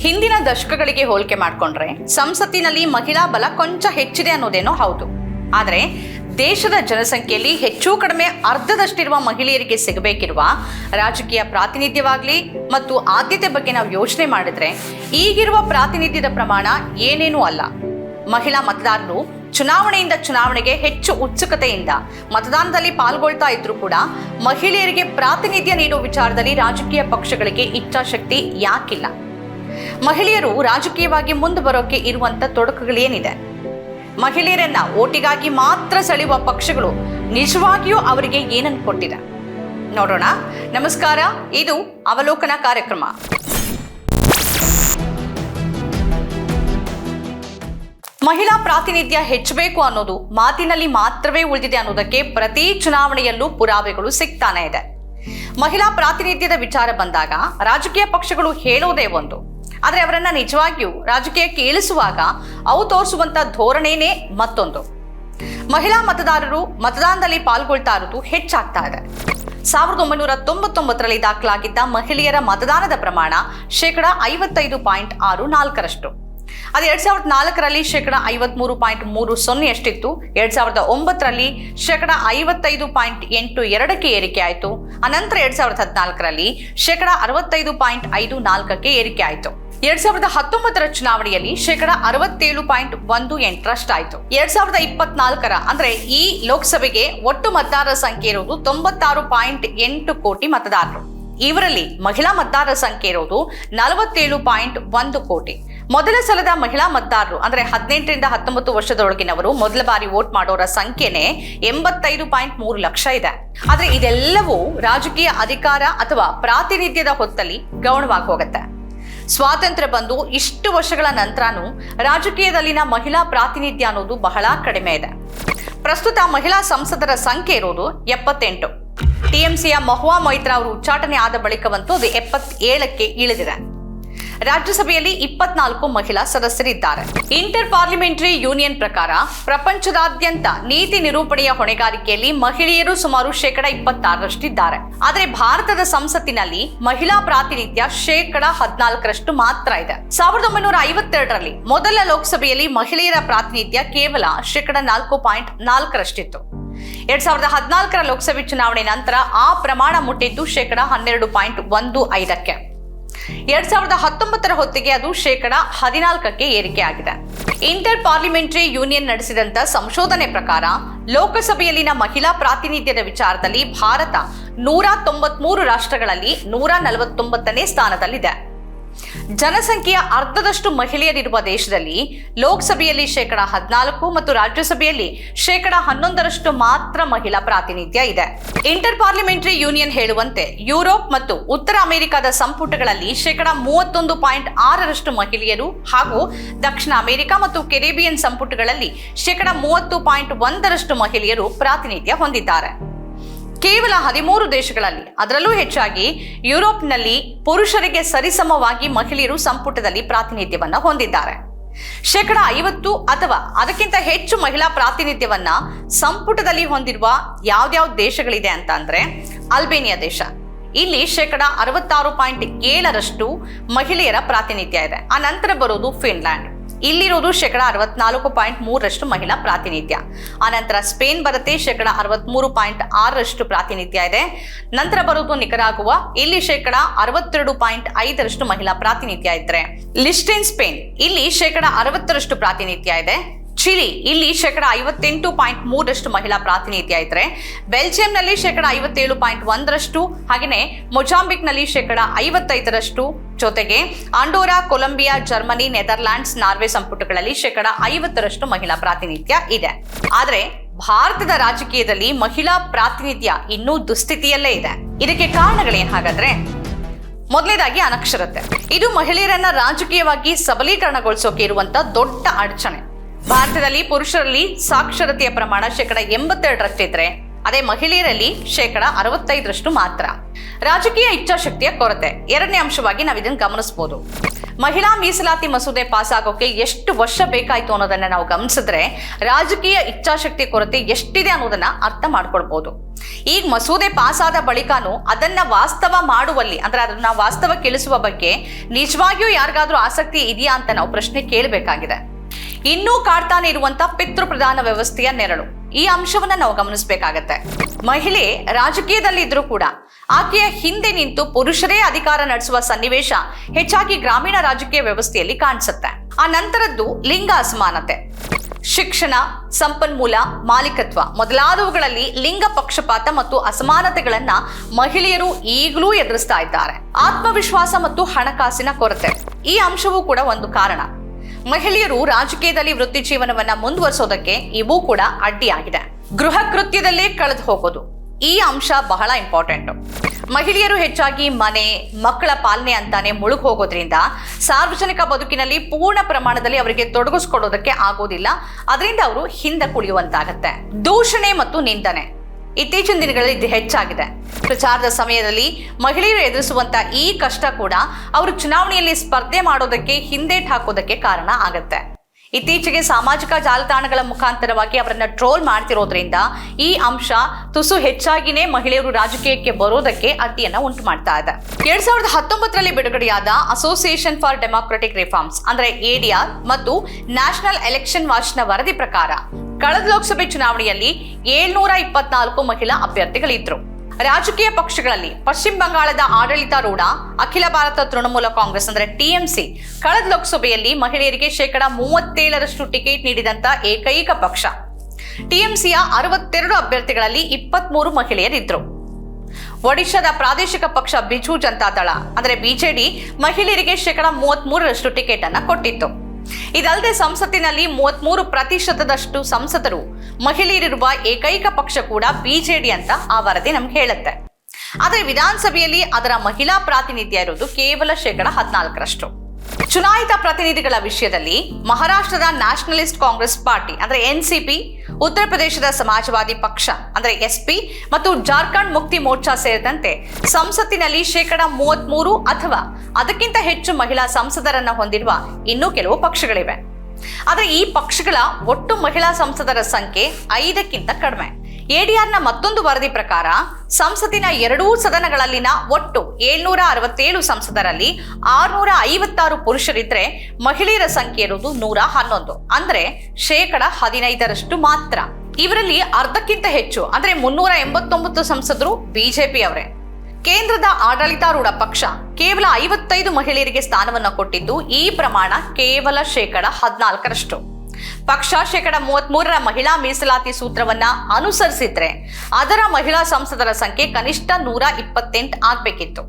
ಹಿಂದಿನ ದಶಕಗಳಿಗೆ ಹೋಲಿಕೆ ಮಾಡಿಕೊಂಡ್ರೆ ಸಂಸತ್ತಿನಲ್ಲಿ ಮಹಿಳಾ ಬಲ ಕೊಂಚ ಹೆಚ್ಚಿದೆ ಅನ್ನೋದೇನೋ ಹೌದು. ಆದರೆ ದೇಶದ ಜನಸಂಖ್ಯೆಯಲ್ಲಿ ಹೆಚ್ಚು ಕಡಿಮೆ ಅರ್ಧದಷ್ಟಿರುವ ಮಹಿಳೆಯರಿಗೆ ಸಿಗಬೇಕಿರುವ ರಾಜಕೀಯ ಪ್ರಾತಿನಿಧ್ಯವಾಗಲಿ ಮತ್ತು ಆದ್ಯತೆ ಬಗ್ಗೆ ನಾವು ಯೋಚನೆ ಮಾಡಿದ್ರೆ ಈಗಿರುವ ಪ್ರಾತಿನಿಧ್ಯದ ಪ್ರಮಾಣ ಏನೇನೂ ಅಲ್ಲ. ಮಹಿಳಾ ಮತದಾರರು ಚುನಾವಣೆಯಿಂದ ಚುನಾವಣೆಗೆ ಹೆಚ್ಚು ಉತ್ಸುಕತೆಯಿಂದ ಮತದಾನದಲ್ಲಿ ಪಾಲ್ಗೊಳ್ತಾ ಇದ್ರು ಕೂಡ ಮಹಿಳೆಯರಿಗೆ ಪ್ರಾತಿನಿಧ್ಯ ನೀಡುವ ವಿಚಾರದಲ್ಲಿ ರಾಜಕೀಯ ಪಕ್ಷಗಳಿಗೆ ಇಚ್ಛಾಶಕ್ತಿ ಯಾಕಿಲ್ಲ. ಮಹಿಳೆಯರು ರಾಜಕೀಯವಾಗಿ ಮುಂದೆ ಬರೋಕೆ ಇರುವಂತ ತೊಡಕುಗಳೇನಿದೆ? ಮಹಿಳೆಯರನ್ನ ಓಟಿಗಾಗಿ ಮಾತ್ರ ಸೆಳೆಯುವ ಪಕ್ಷಗಳು ನಿಜವಾಗಿಯೂ ಅವರಿಗೆ ಏನನ್ನು ಕೊಟ್ಟಿದೆ? ನೋಡೋಣ. ನಮಸ್ಕಾರ. ಇದು ಅವಲೋಕನ ಕಾರ್ಯಕ್ರಮ. ಮಹಿಳಾ ಪ್ರಾತಿನಿಧ್ಯ ಹೆಚ್ಚಬೇಕು ಅನ್ನೋದು ಮಾತಿನಲ್ಲಿ ಮಾತ್ರವೇ ಉಳಿದಿದೆ ಅನ್ನೋದಕ್ಕೆ ಪ್ರತಿ ಚುನಾವಣೆಯಲ್ಲೂ ಪುರಾವೆಗಳು ಸಿಗ್ತಾನೆ ಇದೆ. ಮಹಿಳಾ ಪ್ರಾತಿನಿಧ್ಯದ ವಿಚಾರ ಬಂದಾಗ ರಾಜಕೀಯ ಪಕ್ಷಗಳು ಹೇಳೋದೇ ಒಂದು. ಆದರೆ ಅವರನ್ನ ನಿಜವಾಗಿಯೂ ರಾಜಕೀಯಕ್ಕೆ ಇಳಿಸುವಾಗ ಅವು ತೋರಿಸುವಂತ ಧೋರಣೆನೇ ಮತ್ತೊಂದು. ಮಹಿಳಾ ಮತದಾರರು ಮತದಾನದಲ್ಲಿ ಪಾಲ್ಗೊಳ್ತಾ ಇರೋದು ಹೆಚ್ಚಾಗ್ತಾ ಇದೆ. ಸಾವಿರದ ಒಂಬೈನೂರ ತೊಂಬತ್ತೊಂಬತ್ತರಲ್ಲಿ ದಾಖಲಾಗಿದ್ದ ಮಹಿಳೆಯರ ಮತದಾನದ ಪ್ರಮಾಣ ಶೇಕಡ ಐವತ್ತೈದು ಪಾಯಿಂಟ್ ಆರು ನಾಲ್ಕರಷ್ಟು. ಅದು ಎರಡ್ ಸಾವಿರದ ನಾಲ್ಕರಲ್ಲಿ ಶೇಕಡ ಐವತ್ಮೂರು ಪಾಯಿಂಟ್ ಮೂರು ಸೊನ್ನೆಯಷ್ಟಿತ್ತು. ಎರಡ್ ಸಾವಿರದ ಒಂಬತ್ತರಲ್ಲಿ ಶೇಕಡ ಐವತ್ತೈದು ಪಾಯಿಂಟ್ ಎಂಟು ಎರಡಕ್ಕೆ ಏರಿಕೆ ಆಯಿತು ಅನಂತರ ಎರಡ್ ಸಾವಿರದ ಹದಿನಾಲ್ಕರಲ್ಲಿ ಶೇಕಡ ಅರವತ್ತೈದು ಪಾಯಿಂಟ್ ಐದು ನಾಲ್ಕಕ್ಕೆ ಏರಿಕೆ ಆಯಿತು ಎರಡ್ ಸಾವಿರದ ಹತ್ತೊಂಬತ್ತರ ಚುನಾವಣೆಯಲ್ಲಿ ಶೇಕಡ ಅರವತ್ತೇಳು ಪಾಯಿಂಟ್ ಒಂದು ಎಂಟರಷ್ಟು ಆಯಿತು ಎರಡ್ ಸಾವಿರದ ಇಪ್ಪತ್ನಾಲ್ಕರ ಅಂದ್ರೆ ಈ ಲೋಕಸಭೆಗೆ ಒಟ್ಟು ಮತದಾರರ ಸಂಖ್ಯೆ ಇರುವುದು ತೊಂಬತ್ತಾರು ಪಾಯಿಂಟ್ ಎಂಟು ಕೋಟಿ ಮತದಾರರು. ಇವರಲ್ಲಿ ಮಹಿಳಾ ಮತದಾರರ ಸಂಖ್ಯೆ ಇರೋದು ನಲವತ್ತೇಳು ಪಾಯಿಂಟ್ ಒಂದು ಕೋಟಿ. ಮೊದಲ ಸಲದ ಮಹಿಳಾ ಮತದಾರರು ಅಂದ್ರೆ ಹದಿನೆಂಟರಿಂದ ಹತ್ತೊಂಬತ್ತು ವರ್ಷದೊಳಗಿನವರು ಮೊದಲ ಬಾರಿ ವೋಟ್ ಮಾಡೋರ ಸಂಖ್ಯೆನೆ ಎಂಬತ್ತೈದು ಪಾಯಿಂಟ್ ಮೂರು ಲಕ್ಷ ಇದೆ. ಆದ್ರೆ ಇದೆಲ್ಲವೂ ರಾಜಕೀಯ ಅಧಿಕಾರ ಅಥವಾ ಪ್ರಾತಿನಿಧ್ಯದ ಹೊತ್ತಲ್ಲಿ ಗೌಣವಾಗಿ ಹೋಗುತ್ತೆ. ಸ್ವಾತಂತ್ರ್ಯ ಬಂದು ಇಷ್ಟು ವರ್ಷಗಳ ನಂತರನೂ ರಾಜಕೀಯದಲ್ಲಿನ ಮಹಿಳಾ ಪ್ರಾತಿನಿಧ್ಯ ಅನ್ನೋದು ಬಹಳ ಕಡಿಮೆ ಇದೆ. ಪ್ರಸ್ತುತ ಮಹಿಳಾ ಸಂಸದರ ಸಂಖ್ಯೆ ಇರೋದು ಎಪ್ಪತ್ತೆಂಟು. ಟಿಎಂಸಿಯ ಮಹುವಾ ಮೈತ್ರಾ ಅವರು ಉಚ್ಚಾಟನೆ ಆದ ಬಳಿಕವಂತೂ ಅದು ಎಪ್ಪತ್ತೇಳಕ್ಕೆ ಇಳಿದಿದೆ. ರಾಜ್ಯಸಭೆಯಲ್ಲಿ ಇಪ್ಪತ್ನಾಲ್ಕು ಮಹಿಳಾ ಸದಸ್ಯರಿದ್ದಾರೆ. ಇಂಟರ್ ಪಾರ್ಲಿಮೆಂಟರಿ ಯೂನಿಯನ್ ಪ್ರಕಾರ ಪ್ರಪಂಚದಾದ್ಯಂತ ನೀತಿ ನಿರೂಪಣೆಯ ಹೊಣೆಗಾರಿಕೆಯಲ್ಲಿ ಮಹಿಳೆಯರು ಸುಮಾರು ಶೇಕಡ ಇಪ್ಪತ್ತಾರರಷ್ಟಿದ್ದಾರೆ. ಆದರೆ ಭಾರತದ ಸಂಸತ್ತಿನಲ್ಲಿ ಮಹಿಳಾ ಪ್ರಾತಿನಿಧ್ಯ ಶೇಕಡ ಹದಿನಾಲ್ಕರಷ್ಟು ಮಾತ್ರ ಇದೆ. ಸಾವಿರದ ಒಂಬೈನೂರ ಐವತ್ತೆರಡರಲ್ಲಿ ಮೊದಲ ಲೋಕಸಭೆಯಲ್ಲಿ ಮಹಿಳೆಯರ ಪ್ರಾತಿನಿಧ್ಯ ಕೇವಲ ಶೇಕಡ ನಾಲ್ಕು ಪಾಯಿಂಟ್ ನಾಲ್ಕರಷ್ಟಿತ್ತು. ಎರಡ್ ಸಾವಿರದ ಹದಿನಾಲ್ಕರ ಲೋಕಸಭೆ ಚುನಾವಣೆ ನಂತರ ಆ ಪ್ರಮಾಣ ಮುಟ್ಟಿದ್ದು ಶೇಕಡ ಹನ್ನೆರಡು ಪಾಯಿಂಟ್ ಒಂದು ಐದಕ್ಕೆ. ಎರಡ್ ಸಾವಿರದ ಹತ್ತೊಂಬತ್ತರ ಹೊತ್ತಿಗೆ ಅದು ಶೇಕಡ ಹದಿನಾಲ್ಕಕ್ಕೆ ಏರಿಕೆಯಾಗಿದೆ. ಇಂಟರ್ ಪಾರ್ಲಿಮೆಂಟರಿ ಯೂನಿಯನ್ ನಡೆಸಿದಂತ ಸಂಶೋಧನೆ ಪ್ರಕಾರ ಲೋಕಸಭೆಯಲ್ಲಿನ ಮಹಿಳಾ ಪ್ರಾತಿನಿಧ್ಯದ ವಿಚಾರದಲ್ಲಿ ಭಾರತ ನೂರ ತೊಂಬತ್ಮೂರು ರಾಷ್ಟ್ರಗಳಲ್ಲಿ ನೂರ ನಲವತ್ತೊಂಬತ್ತನೇ ಸ್ಥಾನದಲ್ಲಿದೆ. ಜನಸಂಖ್ಯೆಯ ಅರ್ಧದಷ್ಟು ಮಹಿಳೆಯರಿರುವ ದೇಶದಲ್ಲಿ ಲೋಕಸಭೆಯಲ್ಲಿ ಶೇಕಡ ಹದಿನಾಲ್ಕು ಮತ್ತು ರಾಜ್ಯಸಭೆಯಲ್ಲಿ ಶೇಕಡ ಹನ್ನೊಂದರಷ್ಟು ಮಾತ್ರ ಮಹಿಳಾ ಪ್ರಾತಿನಿಧ್ಯ ಇದೆ. ಇಂಟರ್ ಪಾರ್ಲಿಮೆಂಟರಿ ಯೂನಿಯನ್ ಹೇಳುವಂತೆ ಯುರೋಪ್ ಮತ್ತು ಉತ್ತರ ಅಮೆರಿಕದ ಸಂಪುಟಗಳಲ್ಲಿ ಶೇಕಡ ಮೂವತ್ತೊಂದು ಪಾಯಿಂಟ್ ಆರರಷ್ಟು ಮಹಿಳೆಯರು ಹಾಗೂ ದಕ್ಷಿಣ ಅಮೆರಿಕ ಮತ್ತು ಕೆರಿಬಿಯನ್ ಸಂಪುಟಗಳಲ್ಲಿ ಶೇಕಡ ಮೂವತ್ತು ಪಾಯಿಂಟ್ ಒಂದರಷ್ಟು ಮಹಿಳೆಯರು ಪ್ರಾತಿನಿಧ್ಯ ಹೊಂದಿದ್ದಾರೆ. ಕೇವಲ ಹದಿಮೂರು ದೇಶಗಳಲ್ಲಿ, ಅದರಲ್ಲೂ ಹೆಚ್ಚಾಗಿ ಯುರೋಪ್ನಲ್ಲಿ ಪುರುಷರಿಗೆ ಸರಿಸಮವಾಗಿ ಮಹಿಳೆಯರು ಸಂಪುಟದಲ್ಲಿ ಪ್ರಾತಿನಿಧ್ಯವನ್ನು ಹೊಂದಿದ್ದಾರೆ. ಶೇಕಡ ಐವತ್ತು ಅಥವಾ ಅದಕ್ಕಿಂತ ಹೆಚ್ಚು ಮಹಿಳಾ ಪ್ರಾತಿನಿಧ್ಯವನ್ನ ಸಂಪುಟದಲ್ಲಿ ಹೊಂದಿರುವ ಯಾವ್ದ್ಯಾವ ದೇಶಗಳಿದೆ ಅಂತ ಅಂದ್ರೆ ಅಲ್ಬೇನಿಯಾ ದೇಶ. ಇಲ್ಲಿ ಶೇಕಡ ಅರವತ್ತಾರು ಪಾಯಿಂಟ್ ಏಳರಷ್ಟು ಮಹಿಳೆಯರ ಪ್ರಾತಿನಿಧ್ಯ ಇದೆ. ಆ ನಂತರ ಬರೋದು ಫಿನ್ಲ್ಯಾಂಡ್. ಇಲ್ಲಿರೋದು ಶೇಕಡ ಅರವತ್ನಾಲ್ಕು ಪಾಯಿಂಟ್ ಮೂರರಷ್ಟು ಮಹಿಳಾ ಪ್ರಾತಿನಿಧ್ಯ. ಆನಂತರ ಸ್ಪೇನ್ ಬರುತ್ತೆ ಶೇಕಡ ಅರವತ್ಮೂರು ಪಾಯಿಂಟ್ ಆರರಷ್ಟು ಪ್ರಾತಿನಿಧ್ಯ ಇದೆ. ನಂತರ ಬರೋದು ನಿಕರಾಗುವ ಇಲ್ಲಿ ಶೇಕಡ ಅರವತ್ತೆರಡು ಪಾಯಿಂಟ್ ಐದರಷ್ಟು ಮಹಿಳಾ ಪ್ರಾತಿನಿಧ್ಯ ಇದ್ರೆ. ಲಿಸ್ಟಿನ್ ಸ್ಪೇನ್. ಇಲ್ಲಿ ಶೇಕಡ ಅರವತ್ತರಷ್ಟು ಪ್ರಾತಿನಿಧ್ಯ ಇದೆ. ಚಿಲಿ ಇಲ್ಲಿ ಶೇಕಡ ಐವತ್ತೆಂಟು ಪಾಯಿಂಟ್ ಮೂರರಷ್ಟು ಮಹಿಳಾ ಪ್ರಾತಿನಿಧ್ಯ ಇದ್ರೆ ಬೆಲ್ಜಿಯಂನಲ್ಲಿ ಶೇಕಡ ಐವತ್ತೇಳು ಪಾಯಿಂಟ್ ಒಂದರಷ್ಟು ಹಾಗೆಯೇ ಮೊಜಾಂಬಿಕ್ನಲ್ಲಿ ಶೇಕಡ ಐವತ್ತೈದರಷ್ಟು. ಜೊತೆಗೆ Andorra Colombia, Germany, Netherlands, Norway ಸಂಪುಟಗಳಲ್ಲಿ ಶೇಕಡ ಐವತ್ತರಷ್ಟು ಮಹಿಳಾ ಪ್ರಾತಿನಿಧ್ಯ ಇದೆ. ಆದರೆ ಭಾರತದ ರಾಜಕೀಯದಲ್ಲಿ ಮಹಿಳಾ ಪ್ರಾತಿನಿಧ್ಯ ಇನ್ನೂ ದುಸ್ಥಿತಿಯಲ್ಲೇ ಇದೆ. ಇದಕ್ಕೆ ಕಾರಣಗಳೇನು ಹಾಗಾದ್ರೆ? ಮೊದಲನೇದಾಗಿ ಅನಕ್ಷರತೆ. ಇದು ಮಹಿಳೆಯರನ್ನ ರಾಜಕೀಯವಾಗಿ ಸಬಲೀಕರಣಗೊಳಿಸೋಕೆ ಇರುವಂತ ದೊಡ್ಡ ಅಡಚಣೆ. ಭಾರತದಲ್ಲಿ ಪುರುಷರಲ್ಲಿ ಸಾಕ್ಷರತೆಯ ಪ್ರಮಾಣ ಶೇಕಡ ಎಂಬತ್ತೆರಡರಷ್ಟಿದ್ರೆ, ಅದೇ ಮಹಿಳೆಯರಲ್ಲಿ ಶೇಕಡ ಅರವತ್ತೈದರಷ್ಟು ಮಾತ್ರ. ರಾಜಕೀಯ ಇಚ್ಛಾಶಕ್ತಿಯ ಕೊರತೆ. ಎರಡನೇ ಅಂಶವಾಗಿ ನಾವು ಇದನ್ನು ಗಮನಿಸಬಹುದು ಮಹಿಳಾ ಮೀಸಲಾತಿ ಮಸೂದೆ ಪಾಸ್ ಆಗೋಕೆ ಎಷ್ಟು ವರ್ಷ ಬೇಕಾಯ್ತು ಅನ್ನೋದನ್ನ ನಾವು ಗಮನಿಸಿದ್ರೆ, ರಾಜಕೀಯ ಇಚ್ಛಾಶಕ್ತಿ ಕೊರತೆ ಎಷ್ಟಿದೆ ಅನ್ನೋದನ್ನ ಅರ್ಥ ಮಾಡ್ಕೊಳ್ಬಹುದು ಈಗ ಮಸೂದೆ ಪಾಸ್ ಆದ ಬಳಿಕನೂ ಅದನ್ನ ವಾಸ್ತವ ಮಾಡುವಲ್ಲಿ, ಅಂದ್ರೆ ಅದನ್ನ ವಾಸ್ತವ ಕೇಳಿಸುವ ಬಗ್ಗೆ ನಿಜವಾಗಿಯೂ ಯಾರಿಗಾದ್ರೂ ಆಸಕ್ತಿ ಇದೆಯಾ ಅಂತ ನಾವು ಪ್ರಶ್ನೆ ಕೇಳಬೇಕಾಗಿದೆ. ಇನ್ನೂ ಕಾಡ್ತಾನೆ ಇರುವಂತ ಪಿತೃ ಪ್ರಧಾನ ವ್ಯವಸ್ಥೆಯ ನೆರಳು. ಈ ಅಂಶವನ್ನ ನಾವು ಗಮನಿಸಬೇಕಾಗತ್ತೆ. ಮಹಿಳೆ ರಾಜಕೀಯದಲ್ಲಿ ಇದ್ರೂ ಕೂಡ ಆಕೆಯ ಹಿಂದೆ ನಿಂತು ಪುರುಷರೇ ಅಧಿಕಾರ ನಡೆಸುವ ಸನ್ನಿವೇಶ ಹೆಚ್ಚಾಗಿ ಗ್ರಾಮೀಣ ರಾಜಕೀಯ ವ್ಯವಸ್ಥೆಯಲ್ಲಿ ಕಾಣಿಸುತ್ತೆ. ಆ ನಂತರದ್ದು ಲಿಂಗ ಅಸಮಾನತೆ. ಶಿಕ್ಷಣ, ಸಂಪನ್ಮೂಲ, ಮಾಲೀಕತ್ವ ಮೊದಲಾದವುಗಳಲ್ಲಿ ಲಿಂಗ ಪಕ್ಷಪಾತ ಮತ್ತು ಅಸಮಾನತೆಗಳನ್ನ ಮಹಿಳೆಯರು ಈಗಲೂ ಎದುರಿಸ್ತಾ ಇದ್ದಾರೆ. ಆತ್ಮವಿಶ್ವಾಸ ಮತ್ತು ಹಣಕಾಸಿನ ಕೊರತೆ. ಈ ಅಂಶವೂ ಕೂಡ ಒಂದು ಕಾರಣ. ಮಹಿಳೆಯರು ರಾಜಕೀಯದಲ್ಲಿ ವೃತ್ತಿ ಜೀವನವನ್ನ ಮುಂದುವರಿಸೋದಕ್ಕೆ ಇವು ಕೂಡ ಅಡ್ಡಿಯಾಗಿದೆ. ಗೃಹ ಕೃತ್ಯದಲ್ಲೇ ಕಳೆದು ಹೋಗೋದು ಈ ಅಂಶ ಬಹಳ ಇಂಪಾರ್ಟೆಂಟ್ ಮಹಿಳೆಯರು ಹೆಚ್ಚಾಗಿ ಮನೆ, ಮಕ್ಕಳ ಪಾಲನೆ ಅಂತಾನೆ ಮುಳುಗ್ ಹೋಗೋದ್ರಿಂದ ಸಾರ್ವಜನಿಕ ಬದುಕಿನಲ್ಲಿ ಪೂರ್ಣ ಪ್ರಮಾಣದಲ್ಲಿ ಅವರಿಗೆ ತೊಡಗಿಸ್ಕೊಡೋದಕ್ಕೆ ಆಗೋದಿಲ್ಲ. ಅದರಿಂದ ಅವರು ಹಿಂದೆ ಕುಳಿಯುವಂತಾಗತ್ತೆ. ದೂಷಣೆ ಮತ್ತು ನಿಂದನೆ. ಇತ್ತೀಚಿನ ದಿನಗಳಲ್ಲಿ ಇದು ಹೆಚ್ಚಾಗಿದೆ. ಪ್ರಚಾರದ ಸಮಯದಲ್ಲಿ ಮಹಿಳೆಯರು ಎದುರಿಸುವಂತ ಈ ಕಷ್ಟ ಕೂಡ ಅವರು ಚುನಾವಣೆಯಲ್ಲಿ ಸ್ಪರ್ಧೆ ಮಾಡೋದಕ್ಕೆ ಹಿಂದೇಟ್ ಹಾಕೋದಕ್ಕೆ ಕಾರಣ ಆಗತ್ತೆ. ಇತ್ತೀಚೆಗೆ ಸಾಮಾಜಿಕ ಜಾಲತಾಣಗಳ ಮುಖಾಂತರವಾಗಿ ಅವರನ್ನ ಟ್ರೋಲ್ ಮಾಡ್ತಿರೋದ್ರಿಂದ ಈ ಅಂಶ ತುಸು ಹೆಚ್ಚಾಗಿನೇ ಮಹಿಳೆಯರು ರಾಜಕೀಯಕ್ಕೆ ಬರೋದಕ್ಕೆ ಅಡ್ಡಿಯನ್ನ ಉಂಟು ಮಾಡ್ತಾ ಇದೆ. ಎರಡ್ ಸಾವಿರದ ಹತ್ತೊಂಬತ್ತರಲ್ಲಿ ಬಿಡುಗಡೆಯಾದ ಅಸೋಸಿಯೇಷನ್ ಫಾರ್ ಡೆಮಾಕ್ರೆಟಿಕ್ ರಿಫಾರ್ಮ್ಸ್ ಅಂದ್ರೆ ಎಡಿಆರ್ ಮತ್ತು ನ್ಯಾಷನಲ್ ಎಲೆಕ್ಷನ್ ವಾಚ್ನ ವರದಿ ಪ್ರಕಾರ ಕಳೆದ ಲೋಕಸಭೆ ಚುನಾವಣೆಯಲ್ಲಿ ಏಳ್ನೂರ ಇಪ್ಪತ್ನಾಲ್ಕು ಮಹಿಳಾ ಅಭ್ಯರ್ಥಿಗಳಿದ್ರು. ರಾಜಕೀಯ ಪಕ್ಷಗಳಲ್ಲಿ ಪಶ್ಚಿಮ ಬಂಗಾಳದ ಆಡಳಿತಾರೂಢ ಅಖಿಲ ಭಾರತ ತೃಣಮೂಲ ಕಾಂಗ್ರೆಸ್ ಅಂದ್ರೆ ಟಿಎಂಸಿ. ಕಳೆದ ಲೋಕಸಭೆಯಲ್ಲಿ ಮಹಿಳೆಯರಿಗೆ ಶೇಕಡ ಮೂವತ್ತೇಳರಷ್ಟು ಟಿಕೆಟ್ ನೀಡಿದಂತ ಏಕೈಕ ಪಕ್ಷ. ಟಿಎಂಸಿಯ ಅರವತ್ತೆರಡು ಅಭ್ಯರ್ಥಿಗಳಲ್ಲಿ ಇಪ್ಪತ್ಮೂರು ಮಹಿಳೆಯರಿದ್ರು. ಒಡಿಶಾದ ಪ್ರಾದೇಶಿಕ ಪಕ್ಷ ಬಿಜು ಜನತಾದಳ ಅಂದ್ರೆ ಬಿಜೆಡಿ ಮಹಿಳೆಯರಿಗೆ ಶೇಕಡ ಮೂವತ್ಮೂರರಷ್ಟು ಟಿಕೆಟ್ ಅನ್ನ ಕೊಟ್ಟಿತ್ತು. ಇದಲ್ಲದೆ ಸಂಸತ್ತಿನಲ್ಲಿ ಮೂವತ್ಮೂರು ಪ್ರತಿಶತದಷ್ಟು ಸಂಸದರು, ಮಹಿಳೆಯರಿರುವ ಏಕೈಕ ಪಕ್ಷ ಕೂಡ ಬಿಜೆಡಿ ಅಂತ ಆ ವರದಿ ನಮ್ಗೆ ಹೇಳುತ್ತೆ. ಆದರೆ ವಿಧಾನಸಭೆಯಲ್ಲಿ ಅದರ ಮಹಿಳಾ ಪ್ರಾತಿನಿಧ್ಯ ಇರೋದು ಕೇವಲ ಶೇಕಡ ಹದಿನಾಲ್ಕರಷ್ಟು. ಚುನಾಯಿತ ಪ್ರತಿನಿಧಿಗಳ ವಿಷಯದಲ್ಲಿ ಮಹಾರಾಷ್ಟ್ರದ ನ್ಯಾಷನಲಿಸ್ಟ್ ಕಾಂಗ್ರೆಸ್ ಪಾರ್ಟಿ, ಅಂದ್ರೆ ಎನ್ಸಿಪಿ, ಉತ್ತರ ಪ್ರದೇಶದ ಸಮಾಜವಾದಿ ಪಕ್ಷ, ಅಂದ್ರೆ ಎಸ್ಪಿ ಮತ್ತು ಜಾರ್ಖಂಡ್ ಮುಕ್ತಿ ಮೋರ್ಚಾ ಸೇರಿದಂತೆ ಸಂಸತ್ತಿನಲ್ಲಿ ಶೇಕಡ ಮೂವತ್ಮೂರು ಅಥವಾ ಅದಕ್ಕಿಂತ ಹೆಚ್ಚು ಮಹಿಳಾ ಸಂಸದರನ್ನ ಹೊಂದಿರುವ ಇನ್ನೂ ಕೆಲವು ಪಕ್ಷಗಳಿವೆ. ಆದರೆ ಈ ಪಕ್ಷಗಳ ಒಟ್ಟು ಮಹಿಳಾ ಸಂಸದರ ಸಂಖ್ಯೆ ಐದಕ್ಕಿಂತ ಕಡಿಮೆ. ಎಡಿಆರ್ನ ಮತ್ತೊಂದು ವರದಿ ಪ್ರಕಾರ ಸಂಸತ್ತಿನ ಎರಡೂ ಸದನಗಳಲ್ಲಿನ ಒಟ್ಟು ಏಳ್ನೂರ ಅರವತ್ತೇಳು ಸಂಸದರಲ್ಲಿ ಆರ್ನೂರ ಐವತ್ತಾರು ಪುರುಷರಿದ್ರೆ ಮಹಿಳೆಯರ ಸಂಖ್ಯೆ ಇರುವುದು ನೂರ ಹನ್ನೊಂದು. ಅಂದ್ರೆ ಶೇಕಡ ಹದಿನೈದರಷ್ಟು ಮಾತ್ರ. ಇವರಲ್ಲಿ ಅರ್ಧಕ್ಕಿಂತ ಹೆಚ್ಚು, ಅಂದ್ರೆ ಮುನ್ನೂರ ಎಂಬತ್ತೊಂಬತ್ತು ಸಂಸದರು ಬಿಜೆಪಿ ಅವರೇ. ಕೇಂದ್ರದ ಆಡಳಿತಾರೂಢ ಪಕ್ಷ ಕೇವಲ ಐವತ್ತೈದು ಮಹಿಳೆಯರಿಗೆ ಸ್ಥಾನವನ್ನು ಕೊಟ್ಟಿದ್ದು ಈ ಪ್ರಮಾಣ ಕೇವಲ ಶೇಕಡ ಹದಿನಾಲ್ಕರಷ್ಟು. ಪಕ್ಷ ಶೇಕಡ ಮೂವತ್ಮೂರರ ಮಹಿಳಾ ಮೀಸಲಾತಿ ಸೂತ್ರವನ್ನ ಅನುಸರಿಸಿದ್ರೆ ಅದರ ಮಹಿಳಾ ಸಂಸದರ ಸಂಖ್ಯೆ ಕನಿಷ್ಠ ನೂರ ಇಪ್ಪತ್ತೆಂಟು ಆಗ್ಬೇಕಿತ್ತು.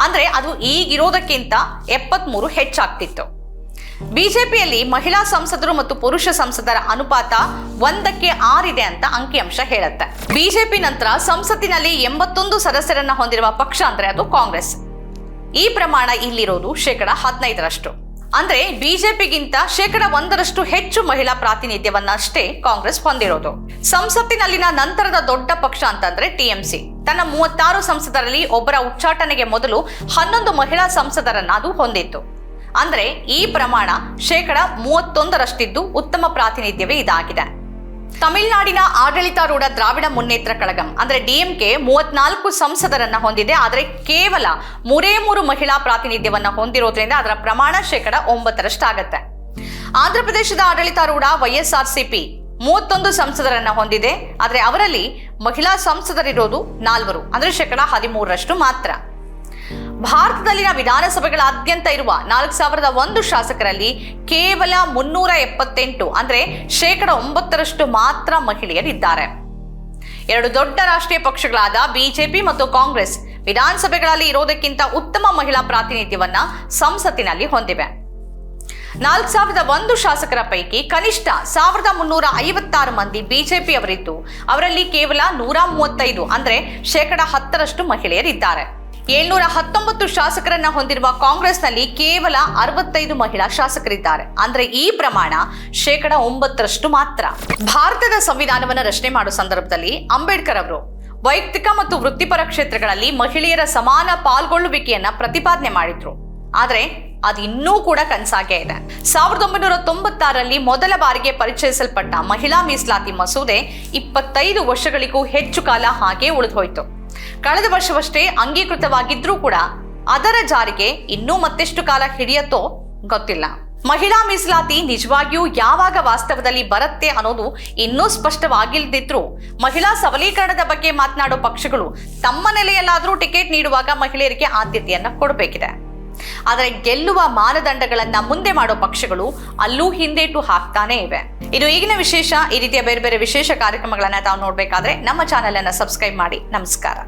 ಅಂದ್ರೆ ಅದು ಈಗಿರೋದಕ್ಕಿಂತ ಎಪ್ಪತ್ಮೂರು ಹೆಚ್ಚಾಗ್ತಿತ್ತು. ಬಿಜೆಪಿಯಲ್ಲಿ ಮಹಿಳಾ ಸಂಸದರು ಮತ್ತು ಪುರುಷ ಸಂಸದರ ಅನುಪಾತ ಒಂದಕ್ಕೆ ಆರಿದೆ ಅಂತ ಅಂಕಿಅಂಶ ಹೇಳುತ್ತೆ. ಬಿಜೆಪಿ ನಂತರ ಸಂಸತ್ತಿನಲ್ಲಿ ಎಂಬತ್ತೊಂದು ಸದಸ್ಯರನ್ನ ಹೊಂದಿರುವ ಪಕ್ಷ ಅಂದ್ರೆ ಅದು ಕಾಂಗ್ರೆಸ್. ಈ ಪ್ರಮಾಣ ಇಲ್ಲಿರೋದು ಶೇಕಡ ಹದಿನೈದರಷ್ಟು. ಅಂದ್ರೆ ಬಿಜೆಪಿಗಿಂತ ಶೇಕಡ ಒಂದರಷ್ಟು ಹೆಚ್ಚು ಮಹಿಳಾ ಪ್ರಾತಿನಿಧ್ಯವನ್ನಷ್ಟೇ ಕಾಂಗ್ರೆಸ್ ಹೊಂದಿರೋದು. ಸಂಸತ್ತಿನಲ್ಲಿನ ನಂತರದ ದೊಡ್ಡ ಪಕ್ಷ ಅಂತಂದ್ರೆ ಟಿಎಂಸಿ ತನ್ನ ಮೂವತ್ತಾರು ಸಂಸದರಲ್ಲಿ ಒಬ್ಬರ ಉಚ್ಚಾಟನೆಗೆ ಮೊದಲು ಹನ್ನೊಂದು ಮಹಿಳಾ ಸಂಸದರನ್ನ ಅದು ಹೊಂದಿತ್ತು. ಅಂದ್ರೆ ಈ ಪ್ರಮಾಣ ಶೇಕಡ ಮೂವತ್ತೊಂದರಷ್ಟಿದ್ದು ಉತ್ತಮ ಪ್ರಾತಿನಿಧ್ಯವೇ ಇದಾಗಿದೆ. ತಮಿಳುನಾಡಿನ ಆಡಳಿತಾರೂಢ ದ್ರಾವಿಡ ಮುನ್ನೇತ್ರ ಕಳಗಂ, ಅಂದ್ರೆ ಡಿಎಂಕೆ ಮೂವತ್ನಾಲ್ಕು ಸಂಸದರನ್ನ ಹೊಂದಿದೆ. ಆದರೆ ಕೇವಲ ಮೂರೇ ಮೂರು ಮಹಿಳಾ ಪ್ರಾತಿನಿಧ್ಯವನ್ನ ಹೊಂದಿರೋದ್ರಿಂದ ಅದರ ಪ್ರಮಾಣ ಶೇಕಡ ಒಂಬತ್ತರಷ್ಟಾಗತ್ತೆ. ಆಂಧ್ರ ಪ್ರದೇಶದ ಆಡಳಿತಾರೂಢ ವೈಎಸ್ಆರ್ಸಿಪಿ ಮೂವತ್ತೊಂದು ಸಂಸದರನ್ನ ಹೊಂದಿದೆ. ಆದರೆ ಅವರಲ್ಲಿ ಮಹಿಳಾ ಸಂಸದರಿರೋದು ನಾಲ್ವರು, ಅಂದ್ರೆ ಶೇಕಡ ಹದಿಮೂರರಷ್ಟು ಮಾತ್ರ. ಭಾರತದಲ್ಲಿನ ವಿಧಾನಸಭೆಗಳಾದ್ಯಂತ ಇರುವ ನಾಲ್ಕು ಸಾವಿರದ ಒಂದು ಶಾಸಕರಲ್ಲಿ ಕೇವಲ ಮುನ್ನೂರ ಎಪ್ಪತ್ತೆಂಟು, ಅಂದ್ರೆ ಶೇಕಡ ಒಂಬತ್ತರಷ್ಟು ಮಾತ್ರ ಮಹಿಳೆಯರಿದ್ದಾರೆ. ಎರಡು ದೊಡ್ಡ ರಾಷ್ಟ್ರೀಯ ಪಕ್ಷಗಳಾದ ಬಿಜೆಪಿ ಮತ್ತು ಕಾಂಗ್ರೆಸ್ ವಿಧಾನಸಭೆಗಳಲ್ಲಿ ಇರೋದಕ್ಕಿಂತ ಉತ್ತಮ ಮಹಿಳಾ ಪ್ರಾತಿನಿಧ್ಯವನ್ನ ಸಂಸತ್ತಿನಲ್ಲಿ ಹೊಂದಿವೆ. ನಾಲ್ಕು ಸಾವಿರದ ಒಂದು ಶಾಸಕರ ಪೈಕಿ ಕನಿಷ್ಠ ಸಾವಿರದ ಮುನ್ನೂರ ಐವತ್ತಾರು ಮಂದಿ ಬಿಜೆಪಿ ಅವರಿದ್ದು ಅವರಲ್ಲಿ ಕೇವಲ ನೂರ ಮೂವತ್ತೈದು, ಅಂದ್ರೆ ಶೇಕಡ ಹತ್ತರಷ್ಟು ಮಹಿಳೆಯರಿದ್ದಾರೆ. ಏಳ್ನೂರ ಹತ್ತೊಂಬತ್ತು ಶಾಸಕರನ್ನ ಹೊಂದಿರುವ ಕಾಂಗ್ರೆಸ್ನಲ್ಲಿ ಕೇವಲ ಅರವತ್ತೈದು ಮಹಿಳಾ ಶಾಸಕರಿದ್ದಾರೆ. ಅಂದ್ರೆ ಈ ಪ್ರಮಾಣ ಶೇಕಡ ಒಂಬತ್ತರಷ್ಟು ಮಾತ್ರ. ಭಾರತದ ಸಂವಿಧಾನವನ್ನು ರಚನೆ ಮಾಡುವ ಸಂದರ್ಭದಲ್ಲಿ ಅಂಬೇಡ್ಕರ್ ಅವರು ವೈಯಕ್ತಿಕ ಮತ್ತು ವೃತ್ತಿಪರ ಕ್ಷೇತ್ರಗಳಲ್ಲಿ ಮಹಿಳೆಯರ ಸಮಾನ ಪಾಲ್ಗೊಳ್ಳುವಿಕೆಯನ್ನ ಪ್ರತಿಪಾದನೆ ಮಾಡಿದ್ರು. ಆದ್ರೆ ಅದು ಇನ್ನೂ ಕೂಡ ಕನಸಾಗೇ ಇದೆ. ಸಾವಿರದ ಒಂಬೈನೂರ ತೊಂಬತ್ತಾರರಲ್ಲಿ ಮೊದಲ ಬಾರಿಗೆ ಪರಿಚಯಿಸಲ್ಪಟ್ಟ ಮಹಿಳಾ ಮೀಸಲಾತಿ ಮಸೂದೆ ಇಪ್ಪತ್ತೈದು ವರ್ಷಗಳಿಗೂ ಹೆಚ್ಚು ಕಾಲ ಹಾಗೆ ಉಳಿದೋಯ್ತು. ಕಳೆದ ವರ್ಷವಷ್ಟೇ ಅಂಗೀಕೃತವಾಗಿದ್ರೂ ಕೂಡ ಅದರ ಜಾರಿಗೆ ಇನ್ನೂ ಮತ್ತೆಷ್ಟು ಕಾಲ ಹಿಡಿಯತ್ತೋ ಗೊತ್ತಿಲ್ಲ. ಮಹಿಳಾ ಮೀಸಲಾತಿ ನಿಜವಾಗಿಯೂ ಯಾವಾಗ ವಾಸ್ತವದಲ್ಲಿ ಬರುತ್ತೆ ಅನ್ನೋದು ಇನ್ನೂ ಸ್ಪಷ್ಟವಾಗಿಲ್ಲದಿದ್ರು ಮಹಿಳಾ ಸಬಲೀಕರಣದ ಬಗ್ಗೆ ಮಾತನಾಡೋ ಪಕ್ಷಗಳು ತಮ್ಮ ನೆಲೆಯಲ್ಲಾದರೂ ಟಿಕೆಟ್ ನೀಡುವಾಗ ಮಹಿಳೆಯರಿಗೆ ಆದ್ಯತೆಯನ್ನ ಕೊಡಬೇಕಿದೆ. ಆದರೆ ಗೆಲ್ಲುವ ಮಾನದಂಡಗಳನ್ನ ಮುಂದೆ ಮಾಡೋ ಪಕ್ಷಗಳು ಅಲ್ಲೂ ಹಿಂದೇಟು ಹಾಕ್ತಾನೇ ಇವೆ. ಇದು ಈಗಿನ ವಿಶೇಷ ಈ ರೀತಿಯ ಬೇರೆ ಬೇರೆ ವಿಶೇಷ ಕಾರ್ಯಕ್ರಮಗಳನ್ನ ತಾವು ನೋಡಬೇಕಾದ್ರೆ ನಮ್ಮ ಚಾನೆಲ್ ಅನ್ನ ಸಬ್ಸ್ಕ್ರೈಬ್ ಮಾಡಿ. ನಮಸ್ಕಾರ.